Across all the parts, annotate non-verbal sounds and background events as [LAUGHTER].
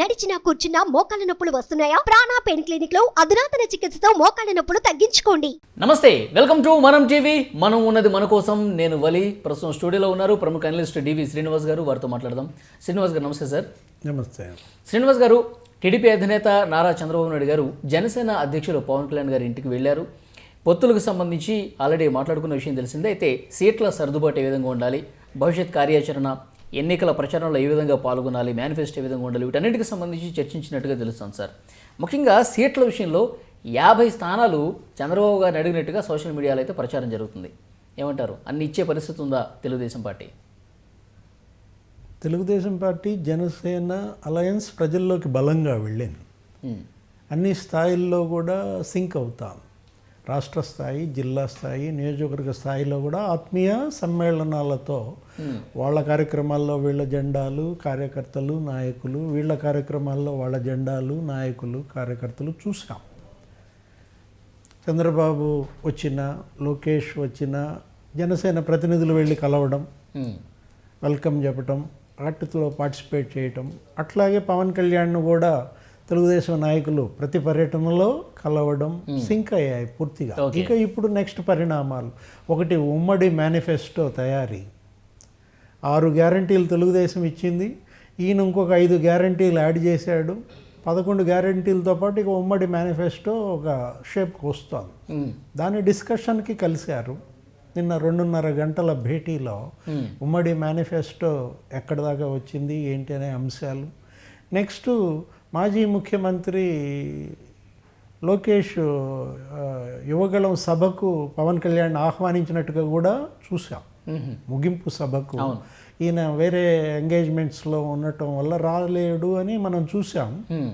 నడిచినా కూర్చున్నా మోకాళ్ళ నొప్పులు వస్తున్నాయా? ప్రాణా పెయిన్ క్లినిక్లో అధునాతన చికిత్సతో మోకాళ్ళ నొప్పులు తగ్గించుకోండి. నమస్తే వెల్కమ్ టు మనం టీవీ. మనం ఉన్నది మన కోసం. నేను వలి ప్రస్తుతం స్టూడియోలో ఉన్నారు ప్రముఖ అనలిస్ట్ డివి శ్రీనివాస్ గారు. వారితో మాట్లాడదాం. శ్రీనివాస్ గారు నమస్తే సార్. నమస్తే. శ్రీనివాస్ గారు టీడీపీ అధినేత నారా చంద్రబాబు నాయుడు గారు జనసేన అధ్యక్షులు పవన్ కళ్యాణ్ గారి ఇంటికి వెళ్ళారు. పొత్తులకు సంబంధించి ఆల్రెడీ మాట్లాడుకున్న విషయం తెలిసిందే. అయితే సీట్ల సర్దుబాటు ఏ విధంగా ఉండాలి? భవిష్యత్ కార్యాచరణ ఎన్నికల ప్రచారంలో ఏ విధంగా పాల్గొనాలి మేనిఫెస్టో ఏ విధంగా ఉండాలి వీటన్నిటికి సంబంధించి చర్చించినట్టుగా తెలుస్తుంది సార్. ముఖ్యంగా సీట్ల విషయంలో యాభై స్థానాలు చంద్రబాబు గారిని అడిగినట్టుగా సోషల్ మీడియాలో అయితే ప్రచారం జరుగుతుంది. ఏమంటారు? అన్ని ఇచ్చే పరిస్థితి ఉందా Telugu Desam party? Telugu Desam party Janasena alliance ప్రజల్లోకి బలంగా వెళ్ళింది. అన్ని స్థాయిల్లో కూడా సింక్ అవుతాం. రాష్ట్ర స్థాయి జిల్లా స్థాయి నియోజకవర్గ స్థాయిలో కూడా ఆత్మీయ సమ్మేళనాలతో వాళ్ళ కార్యక్రమాల్లో వీళ్ళ జెండాలు కార్యకర్తలు నాయకులు వీళ్ళ కార్యక్రమాల్లో వాళ్ళ జెండాలు నాయకులు కార్యకర్తలు చూసాం చంద్రబాబు వచ్చిన లోకేష్ వచ్చిన జనసేన ప్రతినిధులు వెళ్ళి కలవడం ఉమ్, వెల్కమ్ చెప్పటం వాటిలో పార్టిసిపేట్ చేయటం అట్లాగే పవన్ కళ్యాణ్ను కూడా తెలుగుదేశం నాయకులు ప్రతి పర్యటనలో కలవడం సింక్ అయ్యాయి పూర్తిగా. ఇక ఇప్పుడు నెక్స్ట్ పరిణామాలు. ఒకటి ఉమ్మడి మేనిఫెస్టో తయారీ. ఆరు గ్యారంటీలు తెలుగుదేశం ఇచ్చింది. ఈయన ఇంకొక ఐదు గ్యారంటీలు యాడ్ చేశాడు. పదకొండు గ్యారంటీలతో పాటు ఇక ఉమ్మడి మేనిఫెస్టో ఒక షేప్కి వస్తుంది. దాని డిస్కషన్కి కలిశారు. నిన్న రెండున్నర గంటల భేటీలో ఉమ్మడి మేనిఫెస్టో ఎక్కడి దాకా వచ్చింది ఏంటి అనే అంశాలు. నెక్స్ట్ మాజీ ముఖ్యమంత్రి లోకేష్ యువగళం సభకు పవన్ కళ్యాణ్ ఆహ్వానించినట్టుగా కూడా చూసాం ముగింపు సభకు. ఈయన వేరే ఎంగేజ్మెంట్స్లో ఉండటం వల్ల రాలేడు అని మనం చూసాం ఉమ్.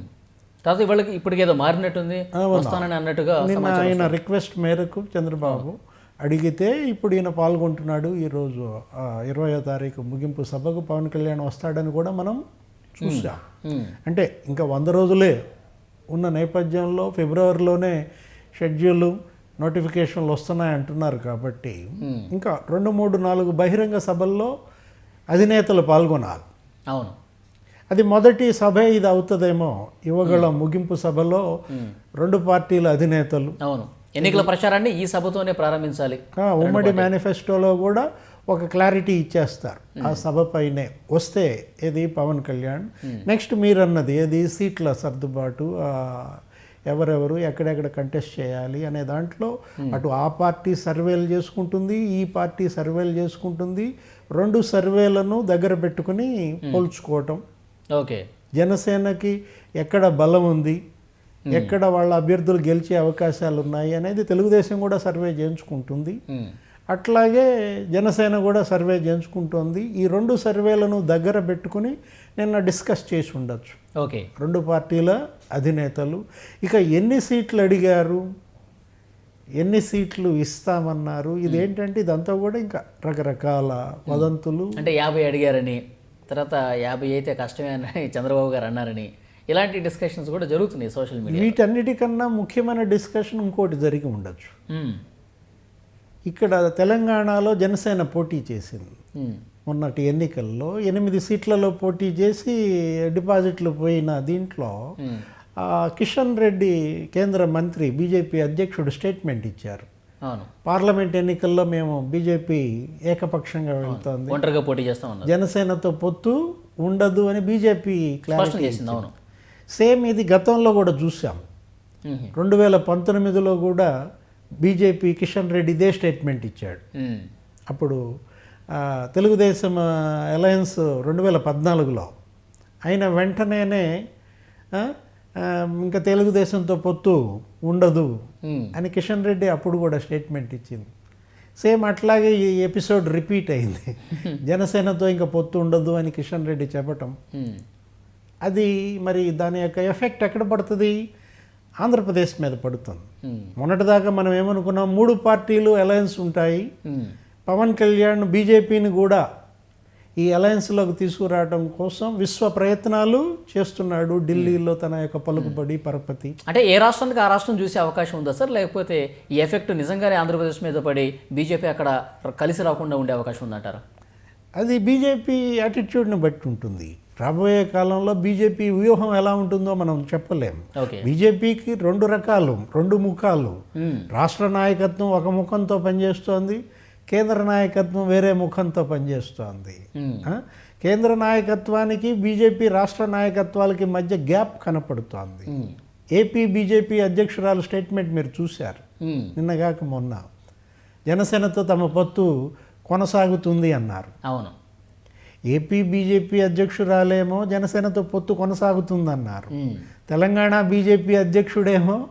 తర్వాత ఇవాళకి ఇప్పటికి ఏదో మారినట్టుంది వస్తానని అన్నట్టుగా ఆయన రిక్వెస్ట్ మేరకు చంద్రబాబు అడిగితే ఇప్పుడు ఈయన పాల్గొంటున్నాడు ఈరోజు ఇరవయో తారీఖు ముగింపు సభకు పవన్ కళ్యాణ్ వస్తాడని కూడా మనం చూసాం అంటే ఇంకా వంద రోజులే ఉన్న నేపథ్యంలో ఫిబ్రవరిలోనే షెడ్యూల్ నోటిఫికేషన్లు వస్తున్నాయి అంటున్నారు కాబట్టి ఇంకా రెండు మూడు నాలుగు బహిరంగ సభల్లో అధినేతలు పాల్గొనాలి. అవును. అది మొదటి సభ ఇది అవుతుందేమో యువగళ ముగింపు సభలో రెండు పార్టీల అధినేతలు. అవును. ఎన్నికల ప్రచారాన్ని ఈ సభతోనే ప్రారంభించాలి. ఉమ్మడి మేనిఫెస్టోలో కూడా ఒక క్లారిటీ ఇచ్చేస్తారు. ఆ సభ పైనే. వస్తే ఏది? పవన్ కళ్యాణ్. నెక్స్ట్ మీరు అన్నది ఏది? సీట్ల సర్దుబాటు ఎవరెవరు ఎక్కడెక్కడ కంటెస్ట్ చేయాలి అనే దాంట్లో అటు ఆ పార్టీ సర్వేలు చేసుకుంటుంది ఈ పార్టీ సర్వేలు చేసుకుంటుంది. రెండు సర్వేలను దగ్గర పెట్టుకుని పోల్చుకోవటం. ఓకే. జనసేనకి ఎక్కడ బలం ఉంది? ఎక్కడ వాళ్ళ అభ్యర్థులు గెలిచే అవకాశాలు ఉన్నాయి అనేది తెలుగుదేశం కూడా సర్వే చేయించుకుంటుంది. అట్లాగే జనసేన కూడా సర్వే చేయించుకుంటుంది ఈ రెండు సర్వేలను దగ్గర పెట్టుకుని నిన్న డిస్కస్ చేసి ఉండొచ్చు. ఓకే. రెండు పార్టీల అధినేతలు. ఇక ఎన్ని సీట్లు అడిగారు? ఎన్ని సీట్లు ఇస్తామన్నారు? ఇదేంటంటే ఇదంతా కూడా ఇంకా రకరకాల వదంతులు. అంటే యాభై అడిగారని తర్వాత యాభై అయితే కష్టమే అని చంద్రబాబు గారు అన్నారని ఇలాంటి డిస్కషన్స్ కూడా జరుగుతున్నాయి సోషల్ మీడియా వీటన్నిటికన్నా ముఖ్యమైన డిస్కషన్ ఇంకోటి జరిగి ఉండొచ్చు. ఇక్కడ తెలంగాణలో జనసేన పోటీ చేసింది. మొన్నటి ఎన్నికల్లో ఎనిమిది సీట్లలో పోటీ చేసి డిపాజిట్లు పోయిన దీంట్లో కిషన్ రెడ్డి కేంద్ర మంత్రి బీజేపీ అధ్యక్షుడు స్టేట్మెంట్ ఇచ్చారు. పార్లమెంట్ ఎన్నికల్లో మేము బీజేపీ ఏకపక్షంగా వెళ్తోంది. ఒంటరిగా పోటీ చేస్తా జనసేనతో పొత్తు ఉండదు అని బీజేపీ క్లారిటీ సేమ్ ఇది గతంలో కూడా చూసాం. రెండు వేల పంతొమ్మిదిలో కూడా బీజేపీ కిషన్ రెడ్డి ఇదే స్టేట్మెంట్ ఇచ్చాడు. అప్పుడు తెలుగుదేశం అలయన్స్ రెండు వేల పద్నాలుగులో అయిన వెంటనేనే ఇంకా తెలుగుదేశంతో పొత్తు ఉండదు అని కిషన్ రెడ్డి అప్పుడు కూడా స్టేట్మెంట్ ఇచ్చింది. సేమ్ అట్లాగే ఈ ఎపిసోడ్ రిపీట్ అయింది. [LAUGHS] జనసేనతో ఇంకా పొత్తు ఉండదు అని కిషన్ రెడ్డి చెప్పటం. అది మరి దాని యొక్క ఎఫెక్ట్ ఎక్కడ పడుతుంది? ఆంధ్రప్రదేశ్ మీద పడుతుంది. ఉమ్, మొన్నటిదాకా మనం ఏమనుకున్నాం? మూడు పార్టీలు అలయన్స్ ఉంటాయి. ఉమ్, పవన్ కళ్యాణ్ బీజేపీని కూడా ఈ అలయన్స్లోకి తీసుకురావడం కోసం విశ్వ ప్రయత్నాలు చేస్తున్నాడు ఢిల్లీలో తన యొక్క పలుకుబడి పరపతి. అంటే ఏ రాష్ట్రానికి ఆ రాష్ట్రం చూసే అవకాశం ఉందా సార్? లేకపోతే ఈ ఎఫెక్ట్ నిజంగానే ఆంధ్రప్రదేశ్ మీద పడి బీజేపీ అక్కడ కలిసి రాకుండా ఉండే అవకాశం ఉందంటారా? అది బీజేపీ యాటిట్యూడ్ని బట్టి ఉంటుంది. రాబోయే కాలంలో బీజేపీ వ్యూహం ఎలా ఉంటుందో మనం చెప్పలేం. ఓకే. బీజేపీకి రెండు రకాలు రెండు ముఖాలు. రాష్ట్ర నాయకత్వం ఒక ముఖంతో పనిచేస్తోంది కేంద్ర నాయకత్వం వేరే ముఖంతో పనిచేస్తోంది? కేంద్ర నాయకత్వానికి బీజేపీ రాష్ట్ర నాయకత్వాలకి మధ్య గ్యాప్ కనపడుతోంది. ఏపీ బీజేపీ అధ్యక్షురాలు స్టేట్మెంట్ మీరు చూశారు. నిన్నగాక మొన్న. జనసేనతో తమ పొత్తు కొనసాగుతుంది అన్నారు. అవును. ఏపీ బీజేపీ అధ్యక్షురాలేమో జనసేనతో పొత్తు కొనసాగుతుందన్నారు. తెలంగాణ బీజేపీ అధ్యక్షుడేమో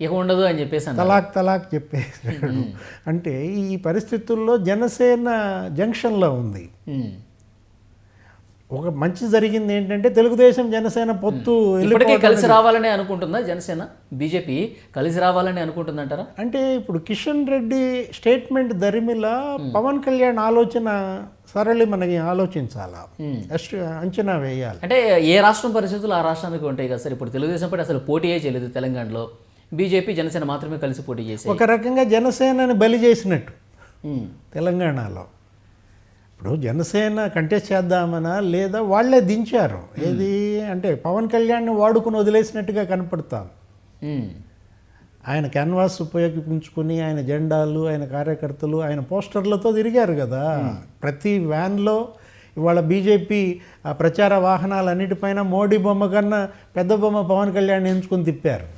ఇక ఉండదు అని చెప్పేసి తలాక్ తలాక్ చెప్పేశాడు. అంటే ఈ పరిస్థితుల్లో జనసేన జంక్షన్లో ఉంది. ఒక మంచి జరిగింది ఏంటంటే తెలుగుదేశం జనసేన పొత్తు ఇప్పటికే కలిసి రావాలని అనుకుంటుందా జనసేన? బీజేపీ కలిసి రావాలని అనుకుంటుందంటారా? అంటే ఇప్పుడు కిషన్ రెడ్డి స్టేట్మెంట్ దరిమిల పవన్ కళ్యాణ్ ఆలోచన సరళి మనకి ఆలోచించాలా? అంచనా వేయాలి. అంటే ఏ రాష్ట్రం పరిస్థితులు ఆ రాష్ట్రానికి ఉంటాయి కదా సార్? ఇప్పుడు తెలుగుదేశం పార్టీ అసలు పోటీయే చేయలేదు తెలంగాణలో. బీజేపీ జనసేన మాత్రమే కలిసి పోటీ చేసాయి ఒక రకంగా జనసేనని బలి చేసినట్టు. తెలంగాణలో. ఇప్పుడు జనసేన కంటెస్ట్ చేద్దామనా లేదా వాళ్ళే దించారు? ఏది అంటే పవన్ కళ్యాణ్ని వాడుకుని వదిలేసినట్టుగా కనపడుతాను మ్మ్. ఆయన క్యాన్వాస్ ఉపయోగించుకుని ఆయన జెండాలు ఆయన కార్యకర్తలు ఆయన పోస్టర్లతో తిరిగారు కదా. ప్రతి వ్యాన్లో ఇవాళ బీజేపీ ఆ ప్రచార వాహనాలన్నిటిపైన మోడీ బొమ్మ కన్నా పెద్ద బొమ్మ పవన్ కళ్యాణ్ ఎంచుకొని తిప్పారు.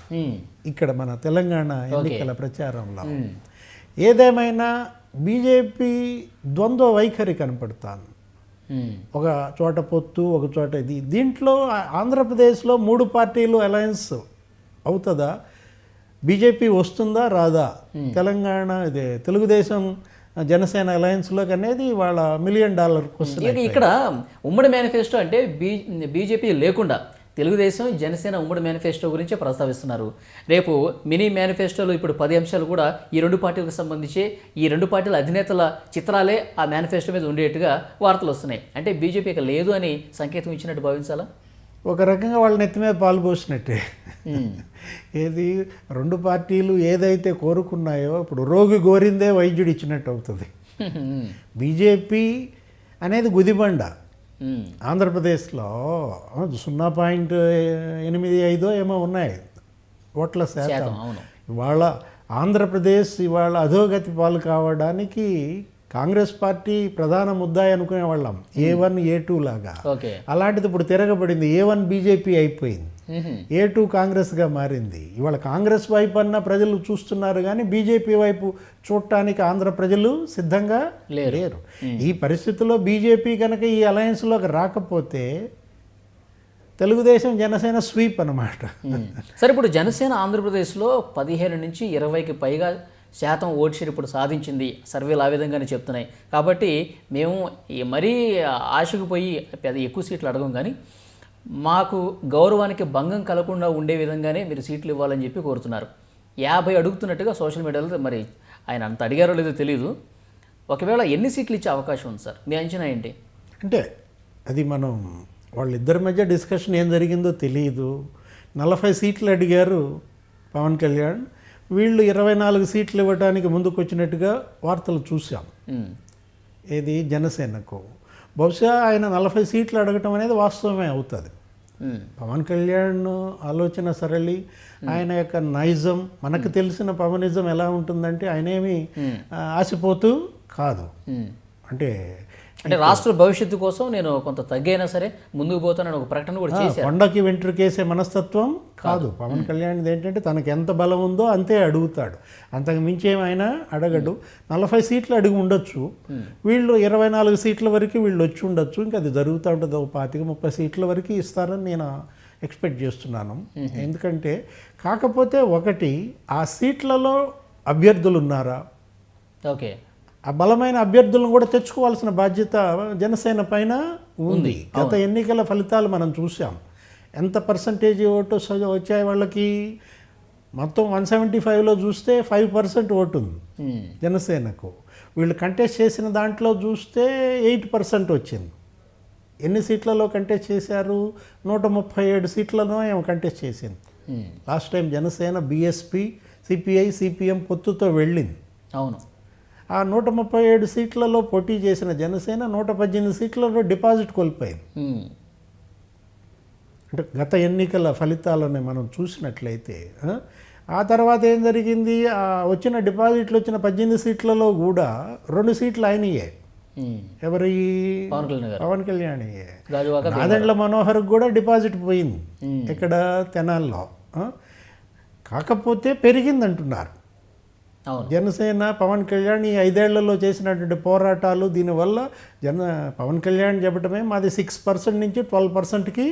ఇక్కడ మన తెలంగాణ ఎన్నికల ప్రచారంలో. ఏదేమైనా బీజేపీ ద్వంద్వ వైఖరి కనపడుతాను. మ్మ్. ఒక చోట పొత్తు ఒక చోట ఇది. దీంట్లో ఆంధ్రప్రదేశ్లో మూడు పార్టీలు అలయన్స్ అవుతుందా? బీజేపీ వస్తుందా రాదా? తెలంగాణ ఇదే తెలుగుదేశం జనసేన అలయన్స్లోకి అనేది వాళ్ళ మిలియన్ డాలర్ క్వశ్చన్ ఇక ఇక్కడ ఉమ్మడి మేనిఫెస్టో అంటే బీ బీజేపీ లేకుండా తెలుగుదేశం జనసేన ఉమ్మడి మేనిఫెస్టో గురించే ప్రస్తావిస్తున్నారు రేపు మినీ మేనిఫెస్టోలో ఇప్పుడు పది అంశాలు కూడా ఈ రెండు పార్టీలకు సంబంధించి ఈ రెండు పార్టీల అధినేతల చిత్రాలే ఆ మేనిఫెస్టో మీద ఉండేట్టుగా వార్తలు వస్తున్నాయి అంటే బీజేపీ ఇక లేదు అని సంకేతం ఇచ్చినట్టు భావించాలా ఒక రకంగా వాళ్ళ నెత్తి మీద పాలు పోసినట్టే. ఏది రెండు పార్టీలు ఏదైతే కోరుకున్నాయో ఇప్పుడు రోగి గోరిందే వైద్యుడు ఇచ్చినట్టు అవుతుంది. బీజేపీ అనేది గుదిబండ. ఆంధ్రప్రదేశ్లో సున్నా పాయింట్ ఎనిమిది ఐదో ఏమో ఉన్నాయి. ఓట్ల శాతం. ఇవాళ ఆంధ్రప్రదేశ్ ఇవాళ అధోగతి పాలు కావడానికి కాంగ్రెస్ పార్టీ ప్రధాన ముద్దాయి అనుకునే వాళ్ళం ఏ వన్ ఏ టూ లాగా. అలాంటిది ఇప్పుడు తిరగబడింది. ఏ వన్ బీజేపీ అయిపోయింది. ఏ టూ కాంగ్రెస్గా మారింది. ఇవాళ కాంగ్రెస్ వైపు అన్న ప్రజలు చూస్తున్నారు కానీ బీజేపీ వైపు చూడటానికి ఆంధ్ర ప్రజలు సిద్ధంగా లేరు. ఈ పరిస్థితుల్లో బీజేపీ కనుక ఈ అలయన్స్లోకి రాకపోతే తెలుగుదేశం జనసేన స్వీప్ అన్నమాట. మ్మ్. సరే ఇప్పుడు జనసేన ఆంధ్రప్రదేశ్లో పదిహేను నుంచి ఇరవైకి పైగా శాతం ఓట్ షేర్ ఇప్పుడు సాధించింది. సర్వేలు ఆ విధంగానే చెప్తున్నాయి. కాబట్టి మేము మరీ ఆశకు పోయి పెద్ద ఎక్కువ సీట్లు అడగం కానీ మాకు గౌరవానికి భంగం కలగకుండా ఉండే విధంగానే మీరు సీట్లు ఇవ్వాలని చెప్పి కోరుతున్నారు. యాభై అడుగుతున్నట్టుగా సోషల్ మీడియాలో మరి ఆయన అంత అడిగారో లేదో తెలియదు ఒకవేళ ఎన్ని సీట్లు ఇచ్చే అవకాశం ఉంది సార్? మీ అంచనా ఏంటి? అంటే అది మనం వాళ్ళిద్దరి మధ్య డిస్కషన్ ఏం జరిగిందో తెలియదు నలభై సీట్లు అడిగారు పవన్ కళ్యాణ్. వీళ్ళు ఇరవై నాలుగు సీట్లు ఇవ్వడానికి ముందుకు వచ్చినట్టుగా వార్తలు చూసాం. ఏది? జనసేనకు. బహుశా ఆయన నలభై సీట్లు అడగటం అనేది వాస్తవమే అవుతుంది. పవన్ కళ్యాణ్ ఆలోచన సరళి ఆయన యొక్క నైజం మనకు తెలిసిన పవనిజం ఎలా ఉంటుందంటే ఆయన ఏమి ఆ, ఆశపోతూ కాదు. అంటే అంటే రాష్ట్ర భవిష్యత్తు కోసం నేను కొంత తగ్గైనా సరే ముందుకు పోతానని ఒక ప్రకటన కూడా చేశారు. కొండకి వెంట్రుకేసే మనస్తత్వం కాదు. పవన్ కళ్యాణ్ ఏంటంటే తనకి ఎంత బలం ఉందో అంతే అడుగుతాడు. అంతకు మించి ఏమైనా అడగడు. నలభై సీట్లు అడిగి ఉండొచ్చు. వీళ్ళు ఇరవై నాలుగు సీట్ల వరకు వీళ్ళు వచ్చి ఉండొచ్చు. ఇంకా అది జరుగుతూ ఉంటుంది. ఒక పాతిక ముప్పై సీట్ల వరకు ఇస్తారని నేను ఎక్స్పెక్ట్ చేస్తున్నాను. ఎందుకంటే కాకపోతే ఒకటి ఆ సీట్లలో అభ్యర్థులు ఉన్నారా? ఓకే. ఆ బలమైన అభ్యర్థులను కూడా తెచ్చుకోవాల్సిన బాధ్యత జనసేన పైన ఉంది. గత ఎన్నికల ఫలితాలు మనం చూసాం ఎంత పర్సంటేజ్ ఓటు వచ్చాయి వాళ్ళకి? మొత్తం వన్ సెవెంటీ ఫైవ్లో చూస్తే ఫైవ్ పర్సెంట్ ఓటు ఉంది. జనసేనకు. వీళ్ళు కంటెస్ట్ చేసిన దాంట్లో చూస్తే ఎయిట్ పర్సెంట్ వచ్చింది. ఎన్ని సీట్లలో కంటెస్ట్ చేశారు? నూట ముప్పై ఏడు సీట్లలో ఏమో కంటెస్ట్ చేసింది. Last time Janasena BSP CPI CPM పొత్తుతో వెళ్ళింది. అవును. ఆ నూట ముప్పై ఏడు సీట్లలో పోటీ చేసిన జనసేన నూట పద్దెనిమిది సీట్లలో డిపాజిట్ కోల్పోయింది. అంటే గత ఎన్నికల ఫలితాలను మనం చూసినట్లయితే ఆ, తర్వాత ఏం జరిగింది? ఆ వచ్చిన డిపాజిట్లు వచ్చిన పద్దెనిమిది సీట్లలో కూడా రెండు సీట్లు ఆయనయే. ఉమ్. ఎవరి పవన్ కళ్యాణ్ నాదెండ్ల మనోహర్కి కూడా డిపాజిట్ పోయింది. ఇక్కడ తెనాల్లో? కాకపోతే పెరిగిందంటున్నారు. అవును జనసేన పవన్ కళ్యాణ్ ఈ ఐదేళ్ళలో చేసినటువంటి పోరాటాలు దీనివల్ల జన పవన్ కళ్యాణ్ చెప్పడమే మాది సిక్స్ పర్సెంట్ నుంచి ట్వెల్వ్ పర్సెంట్కి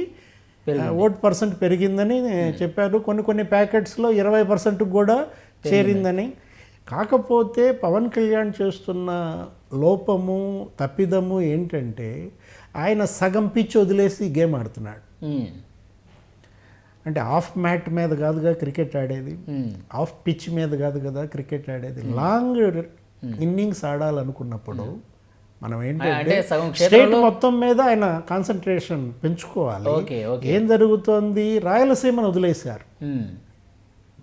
ఓట్ పర్సెంట్ పెరిగిందని చెప్పారు. కొన్ని కొన్ని ప్యాకెట్స్లో ఇరవై పర్సెంట్ కూడా చేరిందని. కాకపోతే పవన్ కళ్యాణ్ చేస్తున్న లోపము తప్పిదము ఏంటంటే ఆయన సగం పిచ్ వదిలేసి గేమ్ ఆడుతున్నాడు. అంటే ఆఫ్ మ్యాట్ మీద కాదుగా క్రికెట్ ఆడేది. ఆఫ్ పిచ్ మీద కాదు కదా క్రికెట్ ఆడేది. లాంగ్ ఇన్నింగ్స్ ఆడాలనుకున్నప్పుడు మనం ఏంటంటే స్టేట్ మొత్తం మీద ఆయన కాన్సన్ట్రేషన్ పెంచుకోవాలి. ఏం జరుగుతోంది? రాయలసీమను వదిలేశారు.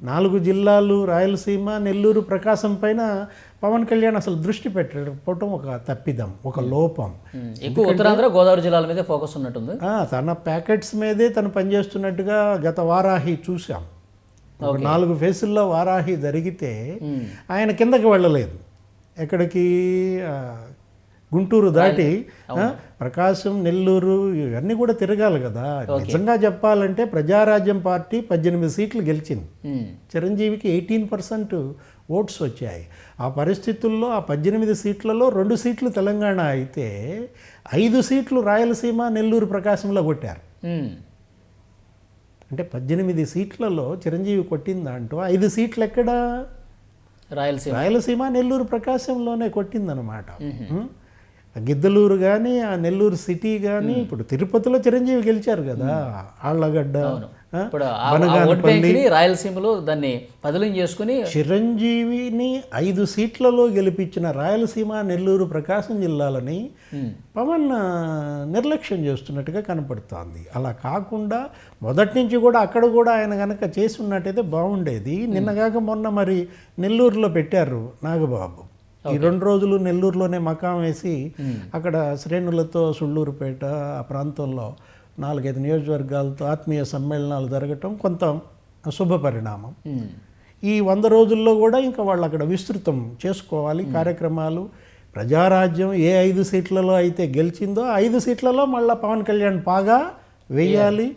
నాలుగు జిల్లాలు రాయలసీమ నెల్లూరు ప్రకాశం పైన పవన్ కళ్యాణ్ అసలు దృష్టి పెట్టకపోవటం ఒక తప్పిదం ఒక లోపం. ఉమ్. ఎక్కువ ఉత్తరాంధ్ర గోదావరి జిల్లాల మీద ఫోకస్ ఉన్నట్టుంది. తన ప్యాకెట్స్ మీదే తను పనిచేస్తున్నట్టుగా గత వారాహి చూసాం ఒక నాలుగు ఫేసుల్లో వారాహి జరిగితే ఉమ్. ఆయన కిందకి వెళ్ళలేదు. ఎక్కడికి? గుంటూరు దాటి ప్రకాశం నెల్లూరు ఇవన్నీ కూడా తిరగాలి కదా. నిజంగా చెప్పాలంటే ప్రజారాజ్యం పార్టీ పద్దెనిమిది సీట్లు గెలిచింది. చిరంజీవికి ఎయిటీన్ పర్సెంట్ ఓట్స్ వచ్చాయి. ఆ పరిస్థితుల్లో ఆ పద్దెనిమిది సీట్లలో రెండు సీట్లు తెలంగాణ అయితే ఐదు సీట్లు రాయలసీమ నెల్లూరు ప్రకాశంలో కొట్టారు. అంటే పద్దెనిమిది సీట్లలో చిరంజీవి కొట్టిన దాంట్లో ఐదు సీట్లు ఎక్కడ? రాయలసీమ. రాయలసీమ నెల్లూరు ప్రకాశంలోనే కొట్టిందనమాట గిద్దలూరు కానీ ఆ నెల్లూరు సిటీ కానీ ఇప్పుడు తిరుపతిలో చిరంజీవి గెలిచారు కదా ఆళ్ళగడ్డ రాయలసీమలో దాన్ని బదిలీ చేసుకుని చిరంజీవిని ఐదు సీట్లలో గెలిపించిన రాయలసీమ నెల్లూరు ప్రకాశం జిల్లాలని. పవన్ నిర్లక్ష్యం చేస్తున్నట్టుగా కనపడుతోంది. అలా కాకుండా మొదటి నుంచి కూడా అక్కడ కూడా ఆయన కనుక చేసి ఉన్నట్టయితే బాగుండేది. నిన్నగాక మొన్న మరి నెల్లూరులో పెట్టారు నాగబాబు. ఈ రెండు రోజులు నెల్లూరులోనే మకాం వేసి అక్కడ శ్రేణులతో సుళ్ళూరుపేట ఆ ప్రాంతంలో నాలుగైదు నియోజకవర్గాలతో ఆత్మీయ సమ్మేళనాలు జరగటం కొంత శుభ పరిణామం. ఈ వంద రోజుల్లో కూడా ఇంకా వాళ్ళు అక్కడ విస్తృతం చేసుకోవాలి కార్యక్రమాలు. ప్రజారాజ్యం ఏ ఐదు సీట్లలో అయితే గెలిచిందో ఐదు సీట్లలో మళ్ళీ పవన్ కళ్యాణ్ బాగా వేయాలి.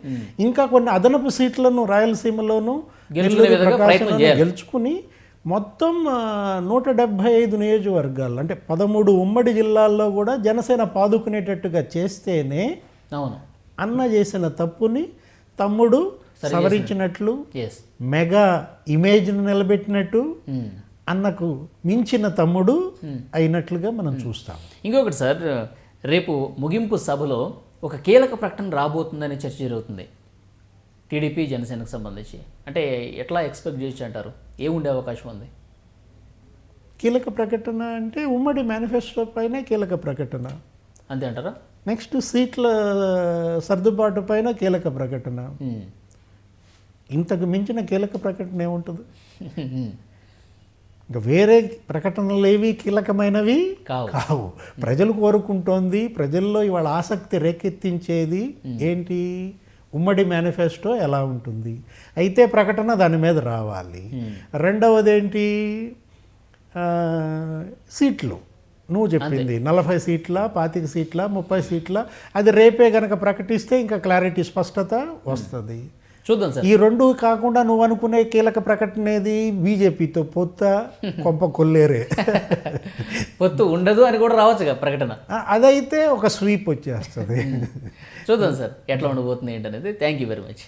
ఇంకా కొన్ని అదనపు సీట్లను రాయలసీమలోను గెలుచుకునే మొత్తం నూట డెబ్భై ఐదు నియోజకవర్గాలు అంటే పదమూడు ఉమ్మడి జిల్లాల్లో కూడా జనసేన పాదుకునేటట్టుగా చేస్తేనే అవును. అన్న చేసిన తప్పుని తమ్ముడు సవరించినట్లు మెగా ఇమేజ్ను నిలబెట్టినట్టు అన్నకు మించిన తమ్ముడు అయినట్లుగా మనం చూస్తాం. ఇంకొకటి సార్ రేపు ముగింపు సభలో ఒక కీలక ప్రకటన రాబోతుందనే చర్చ జరుగుతుంది. టీడీపీ జనసేనకు సంబంధించి. అంటే ఎట్లా ఎక్స్పెక్ట్ చేయొచ్చు అంటారు? ఏముండే అవకాశం ఉంది? కీలక ప్రకటన అంటే ఉమ్మడి మేనిఫెస్టో పైన కీలక ప్రకటన. అంతే అంటారా? నెక్స్ట్ సీట్ల సర్దుబాటు పైన కీలక ప్రకటన. ఇంతకు మించిన కీలక ప్రకటన ఏముంటుంది? ఇంకా వేరే ప్రకటనలు ఏవి కీలకమైనవి కావు. కావు. ప్రజలు కోరుకుంటోంది ప్రజల్లో ఇవాళ ఆసక్తి రేకెత్తించేది ఏంటి? ఉమ్మడి మేనిఫెస్టో ఎలా ఉంటుంది? అయితే ప్రకటన దాని మీద రావాలి. రెండవది ఏంటి సీట్లు. నువ్వు చెప్పింది. నలభై సీట్ల పాతిక సీట్ల ముప్పై సీట్ల అది రేపే గనక ప్రకటిస్తే ఇంకా క్లారిటీ స్పష్టత వస్తుంది. చూద్దాం సార్. ఈ రెండు కాకుండా నువ్వు అనుకునే కీలక ప్రకటన ఏది? బీజేపీతో పొత్త కొంప కొల్లేరే. పొత్తు ఉండదు అని కూడా రావచ్చు కదా ప్రకటన అదైతే ఒక స్వీప్ వచ్చేస్తుంది. చూద్దాం సార్ ఎట్లా ఉండబోతుంది ఏంటనేది. Thank you very much